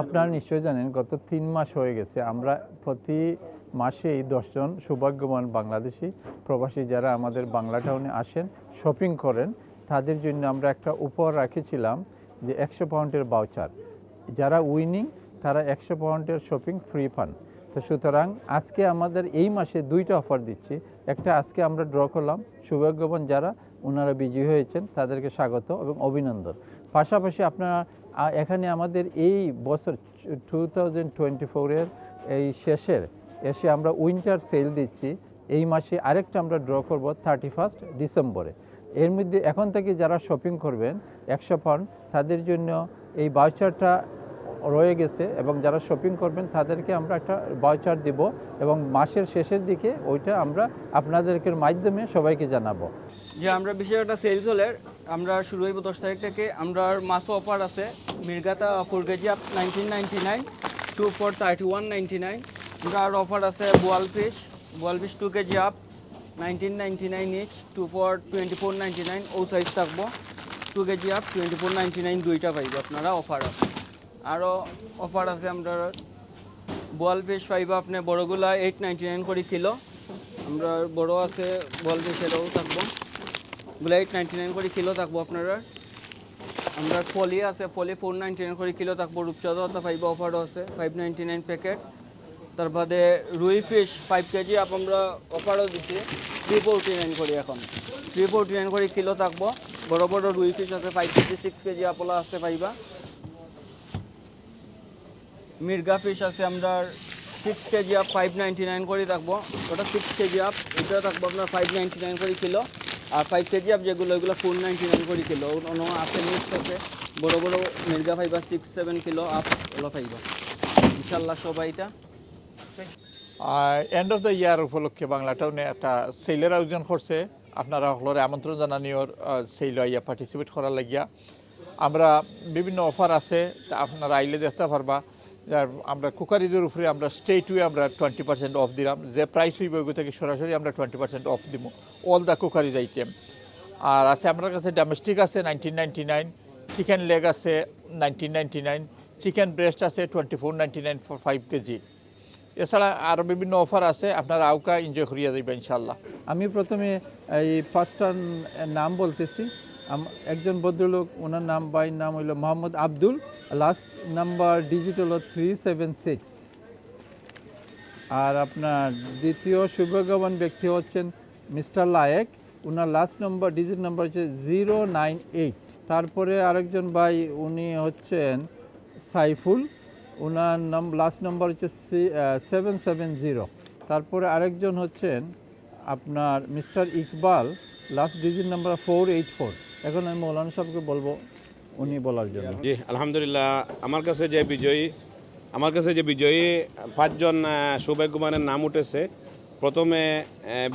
আপনারা নিশ্চয়ই জানেন গত তিন মাস হয়ে গেছে আমরা প্রতি মাসেই দশজন সৌভাগ্যবান বাংলাদেশি প্রবাসী যারা আমাদের বাংলা টাউনে আসেন শপিং করেন তাদের জন্য আমরা একটা উপহার রাখেছিলাম যে একশো পাউন্ডের বাউচার যারা উইনিং তারা একশো পাউন্ডের শপিং ফ্রি পান। তো সুতরাং আজকে আমাদের এই মাসে দুইটা অফার দিচ্ছি। একটা আজকে আমরা ড্র করলাম সৌভাগ্যবান যারা ওনারা বিজয়ী হয়েছেন তাদেরকে স্বাগত এবং অভিনন্দন। পাশাপাশি আপনারা এখানে আমাদের এই বছর টু থাউজেন্ড টোয়েন্টি ফোরের এই শেষের এসে আমরা উইন্টার সেল দিচ্ছি। এই মাসে আরেকটা আমরা ড্র করব থার্টি ফার্স্ট ডিসেম্বরে। এর মধ্যে এখন থেকে যারা শপিং করবেন, একশো পাউন্ড, তাদের জন্য এই বাউচারটা রয়ে গেছে এবং যারা শপিং করবেন, তাদেরকে আমরা একটা বাউচার দিব এবং মাসের শেষের দিকে ওইটা আমরা আপনাদেরকে মাধ্যমে সবাইকে জানাব। যে আমরা বিশেষ একটা সেল চলে আমরা শুরু হইব দশ তারিখ থেকে। আমরা মাছও অফার আছে, মির্গাতা four kg up nineteen ninety nine two thirty one nine offer আছে বোয়াল ফিশ বোয়াল fish two kg up nineteen ninety nine each two four twenty four ninety nine ও সাইজ থাকব। Two kg up twenty four ninety nine দুইটা পাইব, আপনারা offer আছে। আরও offer আছে আমরা বোয়াল ফিশ পাইব আপনি বড়গুলা এইট নাইনটি নাইন করে কিলো। আমরা বড় আছে, বোয়াল ফিশেরও থাকব। এগুলো এইট নাইনটি নাইন করে কিলো থাকব আপনারা। আমরা ফলি আছে ফলি ফোর নাইনটি নাইন করে কিলো থাকব। রূপচাঁদও তো ফাইভ অফারও আছে ফাইভ নাইনটি নাইন প্যাকেট তার বাদে রুই ফিশ ফাইভ কেজি আপ আমরা অফারও দিচ্ছি থ্রি ফোরটি নাইন করি এখন। থ্রি ফোরটি নাইন করে কিলো থাকব। বড় বড় রুই ফিশ আছে ফাইভ কেজি সিক্স কেজি আপলা আছে পাইবা মির্গা ফিশ আছে আমরা six kg up five ninety nine করে থাকব। ওটা সিক্স কেজি আপ এটা থাকব আপনার ফাইভ নাইনটি নাইন করে কিলো। আর ফাইভ কেজি আপ যেগুলো, ওইগুলো ফোর নাইনটি নাইন করে কিলো। অন্য আছে মিক্স আছে। বড়ো বড়ো মির্গা ফাইবা সিক্স সেভেন কিলো আপ ওগুলো পাইবা ইনশাল্লাহ এটা এন্ড অফ দ্য ইয়ার উপলক্ষে বাংলা টাউনে একটা সেলের আয়োজন করছে। আপনারা সকলের আমন্ত্রণ জানানিওর সেল আইয়া পার্টিসিপেট করার লাগিয়া। আমরা বিভিন্ন অফার আছে আপনারা আইলে দেখতে পারবা। আমরা কুকারিজের উপরে আমরা স্টেট ওয়ে আমরা টোয়েন্টি পার্সেন্ট অফ দিলাম। যে প্রাইস হইব ওইগুলো থেকে সরাসরি আমরা টোয়েন্টি পার্সেন্ট অফ দিব অল দ্য কুকারিজ আইটেম আর আছে আমার কাছে ডোমেস্টিক আছে nineteen ninety nine chicken leg আছে nineteen ninety nine chicken breast আছে twenty four ninety nine for five kg এছাড়া আরও বিভিন্ন অফার আছে, আপনারা আউকা এনজয় করিয়া যাবেন ইনশাল্লাহ আমি প্রথমে এই পাঁচটা নাম বলতেছি। একজন ভদ্রলোক, ওনার নাম বাইর নাম হইল Mohammad Abdul. Last number digit হলো থ্রি সেভেন সিক্স আর আপনার দ্বিতীয় সৌভাগ্যবান ব্যক্তি হচ্ছেন মিস্টার লায়েক। ওনার লাস্ট নম্বর ডিজিট নাম্বার হচ্ছে জিরো নাইন এইট তারপরে আরেকজন ভাই, উনি হচ্ছেন সাইফুল। ওনার নাম লাস্ট নম্বর হচ্ছে সেভেন সেভেন জিরো তারপরে আরেকজন হচ্ছেন আপনার mister Iqbal. Last digit number four eight four এখন আমি মৌলানা সাহেবকে বলব উনি বলার জন্য। জি, আলহামদুলিল্লাহ। আমার কাছে যে বিজয়ী, আমার কাছে যে বিজয়ী পাঁচজন সৌভাগ্যবানের নাম উঠেছে। প্রথমে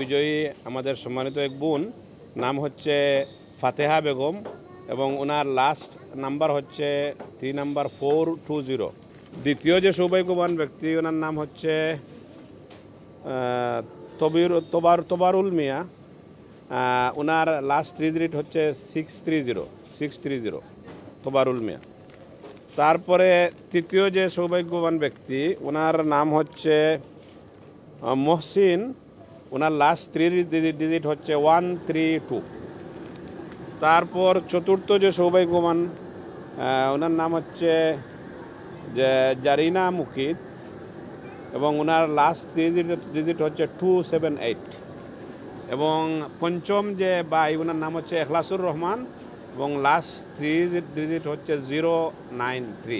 বিজয়ী আমাদের সম্মানিত এক বোন, নাম হচ্ছে ফাতেহা বেগম এবং ওনার লাস্ট নাম্বার হচ্ছে three number four two zero দ্বিতীয় যে সৌভাগ্যবান ব্যক্তি, ওনার নাম হচ্ছে তবির, তোবার, তোবারুল মিয়া। ওনার লাস্ট থ্রি ডিজিট হচ্ছে six three zero six three zero Tobarul Mia. তারপরে তৃতীয় যে সৌভাগ্যবান ব্যক্তি, ওনার নাম হচ্ছে মহসিন। ওনার লাস্ট থ্রি ডিজিট হচ্ছে ওয়ান থ্রি টু তারপর চতুর্থ যে সৌভাগ্যবান ওনার নাম হচ্ছে, যে জারিনা মুকিদ এবং ওনার লাস্ট থ্রি ডিজিট হচ্ছে টু সেভেন এইট এবং পঞ্চম যে ভাই, ওনার নাম হচ্ছে এখলাসুর রহমান। এবং লাস্ট থ্রি ডিজিট হচ্ছে জিরো নাইন থ্রি